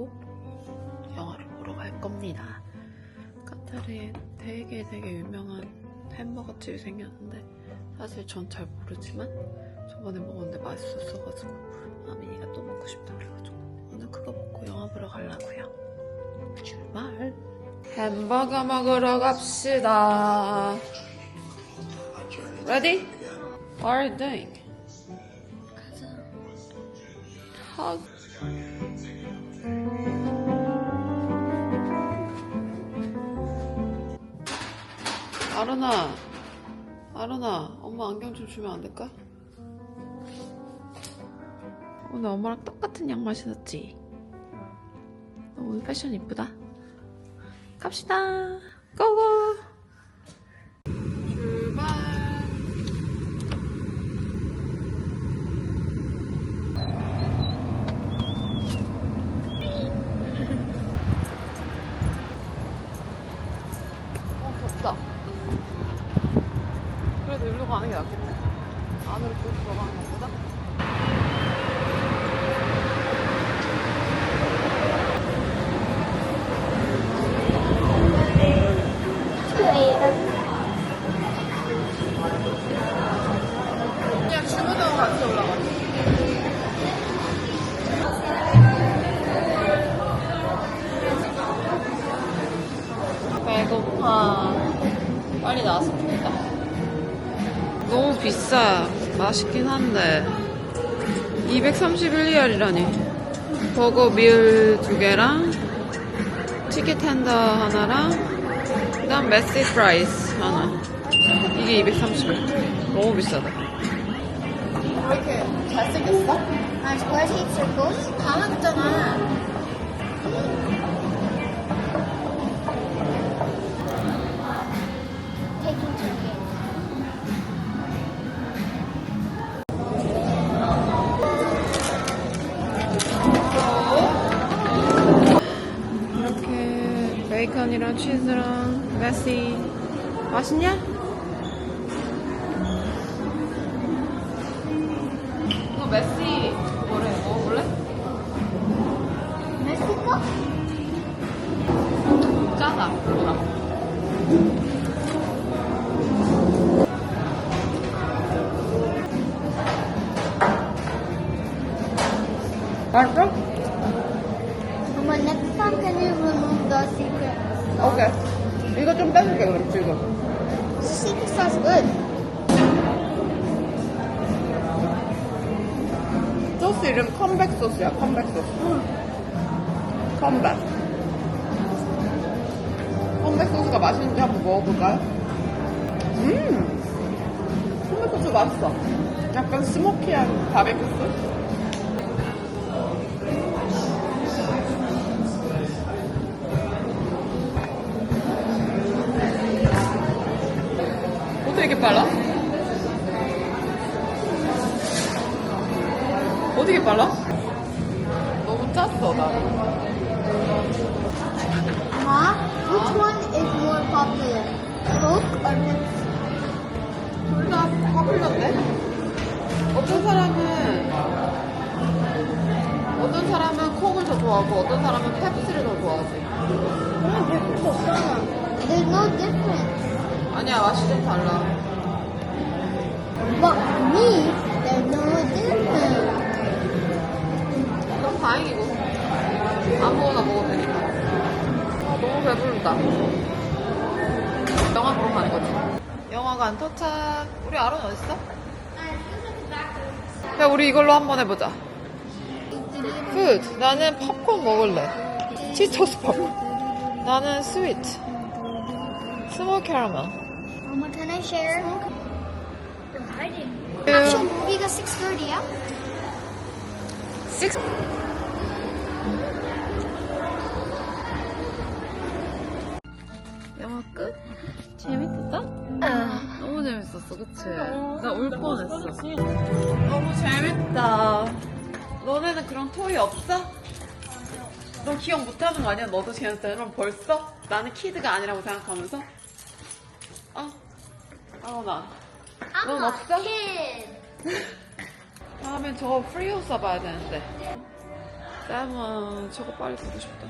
하고 영화를 보러 갈 겁니다. 카타르에 되게 되게 유명한 햄버거 집이 생겼는데 사실 전 잘 모르지만 저번에 먹었는데 맛있었어가지고 아민이가 또 먹고 싶다 그래가지고 오늘 그거 먹고 영화 보러 가려고요. 출발! 햄버거 먹으러 갑시다. Ready? What are you doing? Hug. 아론아, 아론아, 엄마 안경 좀 주면 안 될까? 오늘 엄마랑 똑같은 양말 신었지? 어, 오늘 패션 이쁘다. 갑시다. 고고. 출발. 어, 덥다. 그래도 일로 가는 게 낫겠네. 안으로 쭉 들어가는 것보다. 배고파. 빨리 나왔으면 좋겠다. 너무 비싸. 맛있긴 한데. 231리알이라니. 버거 밀 두 개랑, 치킨 텐더 하나랑, 그 다음 메시 프라이스 하나. 이게 230원. 너무 비싸다. 왜 이렇게 잘생겼어? 아, hate circles? 강하잖아. 베이컨이랑 치즈랑 메시 맛있냐? 너 메시 뭐래 먹어볼래? Mexico? 짜다 별로다 맛있어? 빼줄게 그럼 지금. secret sauce good. 소스 이름 컴백 소스야 컴백 소스. 컴백. 컴백 소스가 맛있는지 한번 먹어볼까요? 음! 컴백 소스 맛있어. 약간 스모키한 바베큐 소스 어떻게 이렇게 빨라? 어떻게 빨라? 너무 짰어, 나. Ma, which one is more popular? Coke or Pepsi? 둘다 커플인데? 어떤 사람은, 어떤 사람은 콕을 더 좋아하고, 어떤 사람은 펩시를 더 좋아하지. There's no difference. 아니야, 맛이 좀 달라. Me, there's no difference. 그럼 다행이고. 아무거나 먹어도 되니까. 아, 너무 배부르다. 영화 보러 가는 거지. 영화관 도착. 우리 아론 어딨어? 야, 우리 이걸로 한번 해보자. 푸드. 나는 팝콘 먹을래. 치토스 팝콘. 나는 스위트. 스몰 캐러멜. Mama, can I share? Didn't. Yeah. Actual movie got 6.30, yeah? Six. 영화 끝? 재밌었다? 너무 재밌었어, 그치? 나 울 뻔했어. 너무 재밌다. 너네는 그런 토이 없어? 너 기억 못하는 거 아니야? 너도 쟤한테는 벌써? 나는 키드가 아니라고 생각하면서? 어? 아나 I'm 넌 없어? 다음엔 저 프리오 써봐야 되는데. 쌤은 저거 빨리 보고 싶다.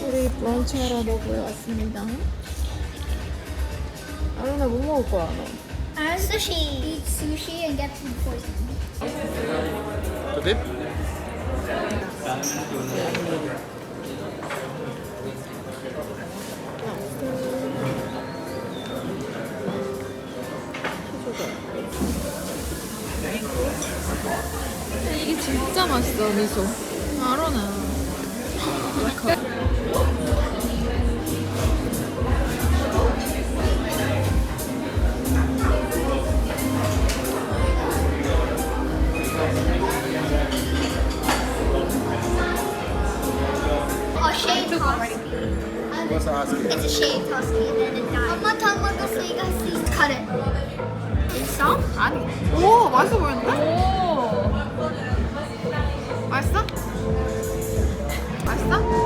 우리 브런치 하러 먹으러 왔습니다. 아루나 뭐 먹을 거야, 너? Sushi. Eat sushi and get food poisoning. To dip? 이게 진짜 맛있어, 미소. 아로나. A shaved husky. What's asking? It's a shaved husky and then it died. I'm not talking about the thing. Please cut it. Stop? 아니. 오, 맛있어 보이는데? 오. 맛있어? 맛있어?